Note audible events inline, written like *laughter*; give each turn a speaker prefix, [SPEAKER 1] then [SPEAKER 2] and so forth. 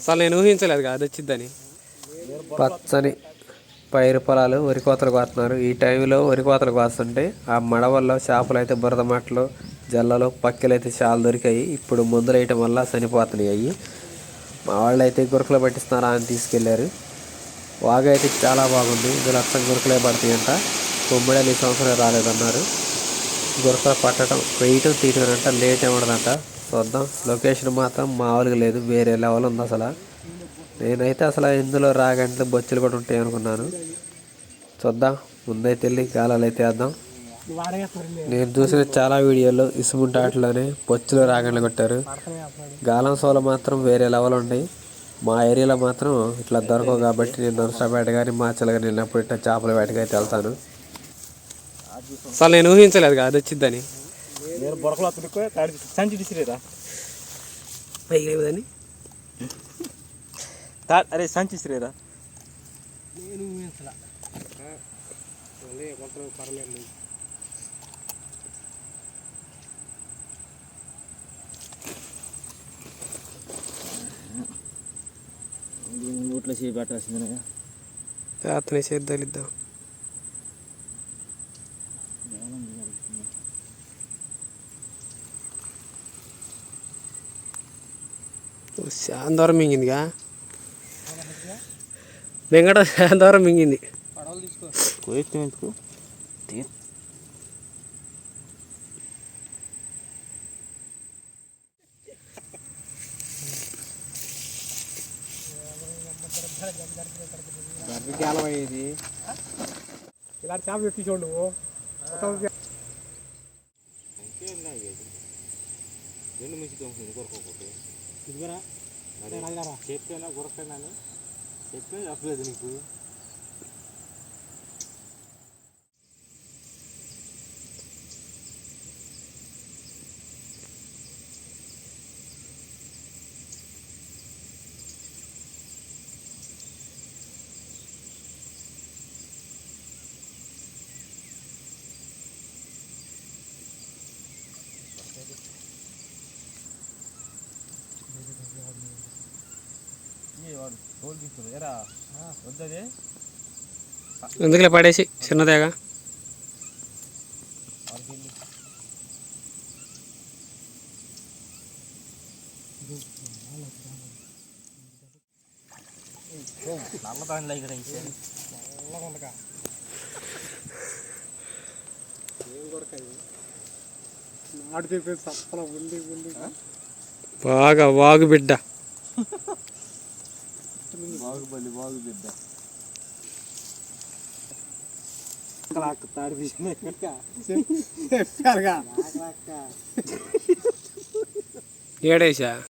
[SPEAKER 1] అసలు నేను ఊహించలేదు కదా అది వచ్చిద్దని పచ్చని పైరు పొలాలు వరి కోతలు కోస్తున్నారు. ఈ టైంలో వరి కోతలు కోస్తుంటే ఆ మడవల్లో చేపలు అయితే బురద మాటలు జల్లలు పక్కలు అయితే చాలా దొరికాయి. ఇప్పుడు మందులు వేయటం వల్ల చనిపోతున్నాయి అవి మా వాళ్ళు అయితే గురకలు పట్టిస్తున్నారా అని తీసుకెళ్ళారు. వాగ అయితే చాలా బాగుంది. ఇందులో అర్థం గురకలే పడతాయంట. కొమ్మిడలు ఈ సంవత్సరం రాలేదన్నారు. గురకలు పట్టడం వేయటం తీయటం అంట లేట్ ఏమడదంట చూద్దాం. లొకేషన్ మాత్రం మామూలుగా లేదు. వేరే లెవెల్ ఉంది అసలు. నేనైతే అసలు ఇందులో రాగంటే బొచ్చులు కూడా ఉంటాయి అనుకున్నాను. చూద్దాం. ముందైతే వెళ్ళి గాలాలు అయితే వేద్దాం. నేను చూసిన చాలా వీడియోల్లో ఇసుముంట ఆటలోనే బొచ్చులు రాగండ్లు కొట్టారు. గాలం సోలు మాత్రం వేరే లెవెల్ ఉన్నాయి మా ఏరియాలో మాత్రం ఇట్లా దొరకవు కాబట్టి నేను నరసపేట కానీ మాచలు కానీ వెళ్ళినప్పుడు ఇట్లా చేపల వేటకైతే వెళ్తాను. అసలు నేను ఊహించలేదు కదా అది వచ్చిద్దని
[SPEAKER 2] నేను బొరకలు అతనుకో కాడి సంచి విసిరేరా
[SPEAKER 1] పైకి
[SPEAKER 2] తా అరే సంచి విసిరేరా నోట్లో చేయి పెట్టాల్సిందే
[SPEAKER 1] అతనే చేద్దాం ఇద్దాం. చాలా దూరం మింగిందిగా? బెంగట చాలా దూరం మింగింది
[SPEAKER 3] ఇలాంటి చేపలు పెట్టి చూడు నువ్వు.
[SPEAKER 2] రెండు మించి దొంగ
[SPEAKER 3] ఇదిగోరా.
[SPEAKER 2] చెప్పేనా గురకైనా చెప్పే చెప్పలేదు నీకు. వాడు తోలు తీసుకుంది ఎరా వద్దదే
[SPEAKER 1] ఎందుకులే పడేసి చిన్నదేగా
[SPEAKER 2] ఇక్కడ
[SPEAKER 3] నాడు చెప్పేసి ఉంది ఉంది
[SPEAKER 1] బాగా వాగు బిడ్డ. *laughs*
[SPEAKER 2] బాగుబలి బాగు బిడ్డ
[SPEAKER 3] తాడు తీసిన చెప్పారుగా.
[SPEAKER 1] ఏడేసా